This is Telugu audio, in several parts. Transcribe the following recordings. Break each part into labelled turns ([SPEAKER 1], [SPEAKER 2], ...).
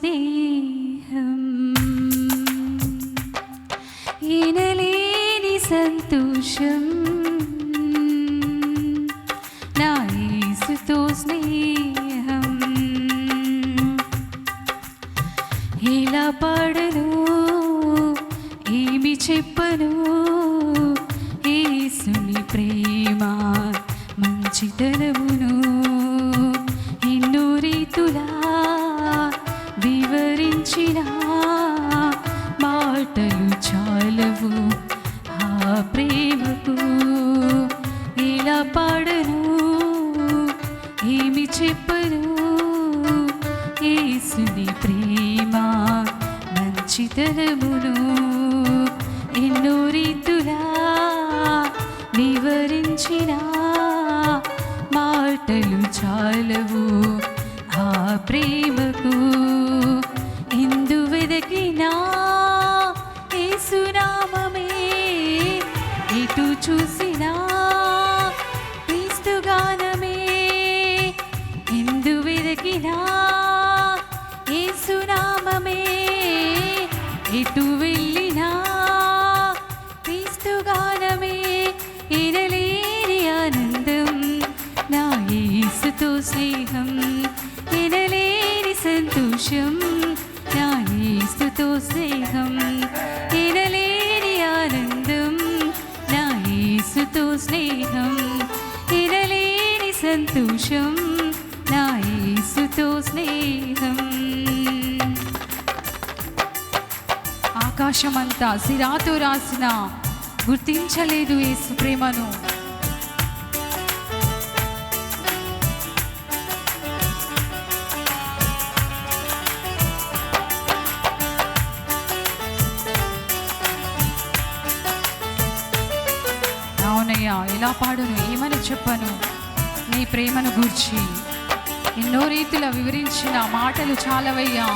[SPEAKER 1] స్నేహం. ఈనలేని సంతోషం. నా యేసుతో స్నేహం. ఎలా పాడను? ఏమి చెప్పను? ఏసుని ప్రేమ మంచితనమును మంచితనమును ఎన్నో రీతులా వివరించిన మాటలు చాలవు. ఆ ప్రేమ స్నేహం ఎనలేని సంతోషం నా స్నేహం ఎనలేని ఆనందం నా స్నేహం ఎనలేని సంతోషం నా స్నేహం ఆకాశమంతా సిరాతో రాసిన గుర్తించలేదు యేసు ప్రేమను. అవునయ్యా ఇలా పాడును ఏమని చెప్పను. నీ ప్రేమను గూర్చి ఎన్నో రీతిలో వివరించిన మాటలు చాలవయ్యా.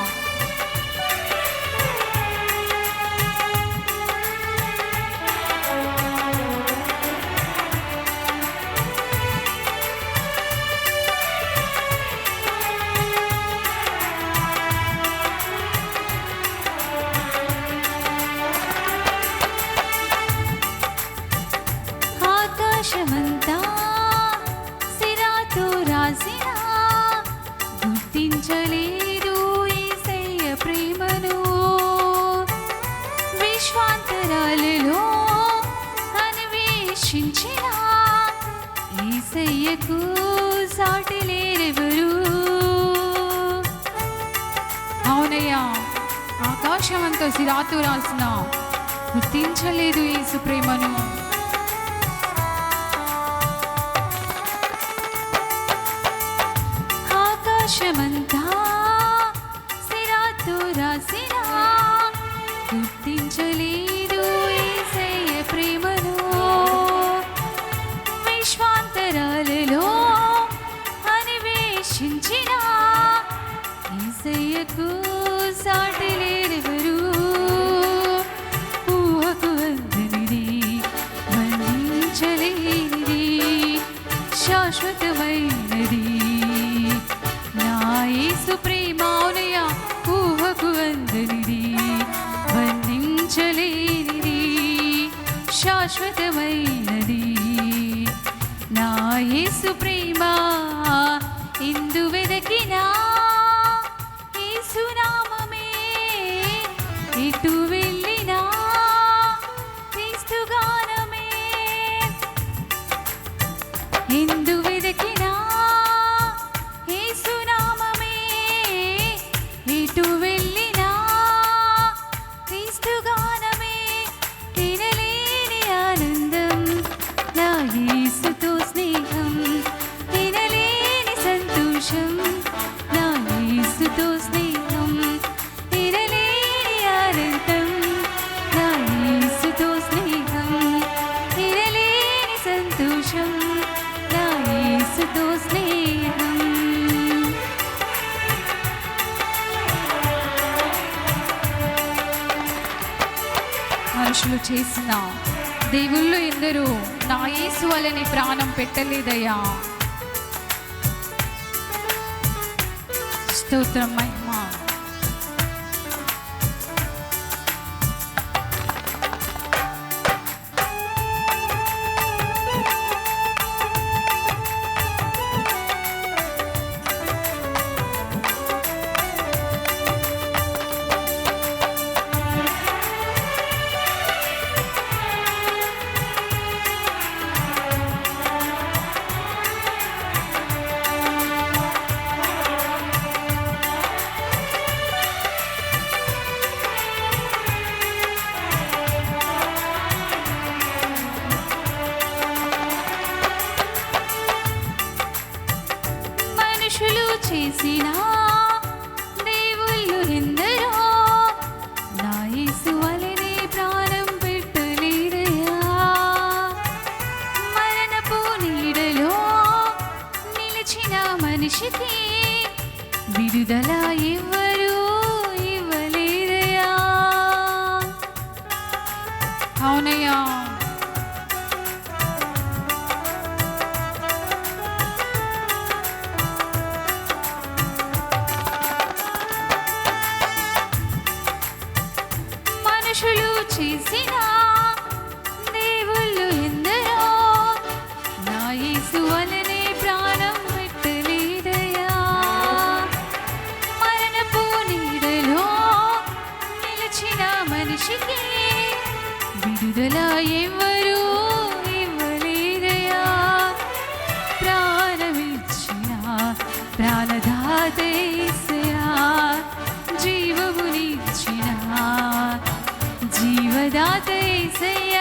[SPEAKER 1] విశ్వాంతరాలలో అన్వేషించిన ఈసయ్యకు సాటి లేరెవరు? అవునయ్యా ఆకాశమంతా సిరాతు రాసిన గుర్తించలేదు యేసు ప్రేమను గుర్తించలేదు యేసయ్య శాశ్వతమైనది. నా యేసు ప్రేమ ఇందు వెదకినా సంతోషం నా యేసుతో స్నేహం తినలేని ఆనందం నా యేసుతో స్నేహం తినలేని సంతోషం నా యేసుతో స్నేహం. మనుషులు చేసిన దేవుళ్ళు ఎందరూ నా యేసు వలని ప్రాణం పెట్టలేదయ్యా. స్తోత్రం మహిమ చేసిన దేవుళ్ళు ఎందరో నా యేసు వలనే ప్రాణం పెట్టలేదయా మరణపు నీడలో నిలిచిన మనిషికి విడుదల ఇవ్వరు ఇవ్వలేదయా అవునయ్యా. మనుషులు చేసిన దేవుళ్ళు ఎందరో. నా యేసు వలనే ప్రాణం పెట్టలేదయా మరణపు నీడలో నిలిచిన మనిషికి విడుదల ఎవరు ராதா இசைய